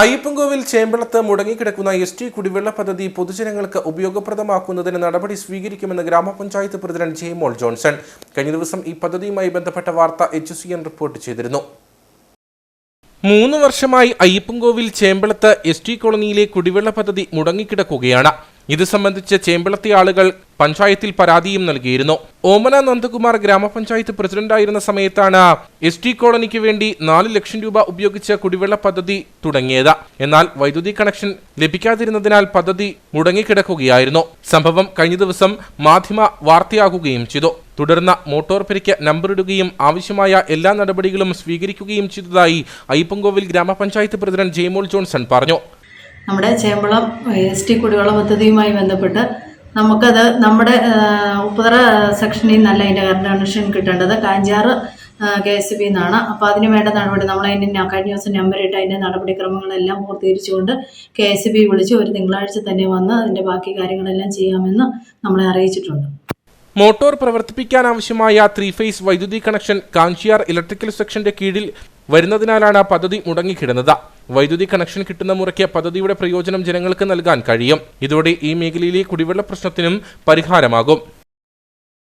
അയ്യപ്പൻകോവിൽ ചേമ്പളത്ത് മുടങ്ങിക്കിടക്കുന്ന S T കുടിവെള്ള പദ്ധതി പൊതുജനങ്ങൾക്ക് ഉപയോഗപ്രദമാക്കുന്നതിന് നടപടി സ്വീകരിക്കുമെന്ന് ഗ്രാമപഞ്ചായത്ത് പ്രസിഡന്റ് ജെയ്മോൾ ജോൺസൺ. കഴിഞ്ഞ ദിവസം ഈ പദ്ധതിയുമായി ബന്ധപ്പെട്ട വാർത്ത എച്ച് സി എൻ റിപ്പോർട്ട് ചെയ്തിരുന്നു. മൂന്ന് വർഷമായി അയ്യപ്പൻകോവിൽ ചേമ്പളത്ത് എസ് ടി കോളനിയിലെ കുടിവെള്ള പദ്ധതി മുടങ്ങിക്കിടക്കുകയാണ്. ഇത് സംബന്ധിച്ച് ചേമ്പളത്തെ ആളുകൾ പഞ്ചായത്തിൽ പരാതിയും നൽകിയിരുന്നു. ഓമന നന്ദകുമാർ ഗ്രാമപഞ്ചായത്ത് പ്രസിഡന്റായിരുന്ന സമയത്താണ് എസ് ടി കോളനിക്ക് വേണ്ടി നാല് ലക്ഷം രൂപ ഉപയോഗിച്ച് കുടിവെള്ള പദ്ധതി തുടങ്ങിയത്. എന്നാൽ വൈദ്യുതി കണക്ഷൻ ലഭിക്കാതിരുന്നതിനാൽ പദ്ധതി മുടങ്ങിക്കിടക്കുകയായിരുന്നു. സംഭവം കഴിഞ്ഞ ദിവസം മാധ്യമ വാർത്തയാകുകയും ചെയ്തു. തുടർന്ന് മോട്ടോർ പെരിക്ക് നമ്പറിടുകയും ആവശ്യമായ എല്ലാ നടപടികളും സ്വീകരിക്കുകയും ചെയ്തതായി അയ്യപ്പൻകോവിൽ ഗ്രാമപഞ്ചായത്ത് പ്രസിഡന്റ് ജെയ്മോൾ ജോൺസൺ പറഞ്ഞു. നമ്മുടെ ചേമ്പളം എസ് ടി കുടിവെള്ള പദ്ധതിയുമായി ബന്ധപ്പെട്ട് നമുക്കത് നമ്മുടെ ഉപ്പുതറ സെക്ഷനിൽ നിന്നല്ല അതിന്റെ കറണ്ട് കണക്ഷൻ കിട്ടേണ്ടത്. കാഞ്ചാറ് കെ എസ് ബി എന്നാണ് അപ്പോൾ അതിന് വേണ്ട നടപടി നമ്മൾ അതിന്റെ കഴിഞ്ഞ ദിവസം നമ്പർ ഇട്ട് അതിന്റെ നടപടിക്രമങ്ങളെല്ലാം പൂർത്തീകരിച്ചുകൊണ്ട് കെ എസ് ബി വിളിച്ച് ഒരു തിങ്കളാഴ്ച തന്നെ വന്ന് അതിന്റെ ബാക്കി കാര്യങ്ങളെല്ലാം ചെയ്യാമെന്ന് നമ്മളെ അറിയിച്ചിട്ടുണ്ട്. മോട്ടോർ പ്രവർത്തിപ്പിക്കാൻ ആവശ്യമായ ത്രീ ഫേസ് വൈദ്യുതി കണക്ഷൻ കാഞ്ചിയാർ ഇലക്ട്രിക്കൽ സെക്ഷന്റെ കീഴിൽ വരുന്നതിനാലാണ് പദ്ധതി മുടങ്ങിക്കിടന്നത്. വൈദ്യുതി കണക്ഷൻ കിട്ടുന്ന മുറയ്ക്ക് പദ്ധതിയുടെ പ്രയോജനം ജനങ്ങൾക്ക് നൽകാൻ കഴിയും. ഇതോടെ ഈ മേഖലയിലെ കുടിവെള്ള പ്രശ്നത്തിനും പരിഹാരമാകും.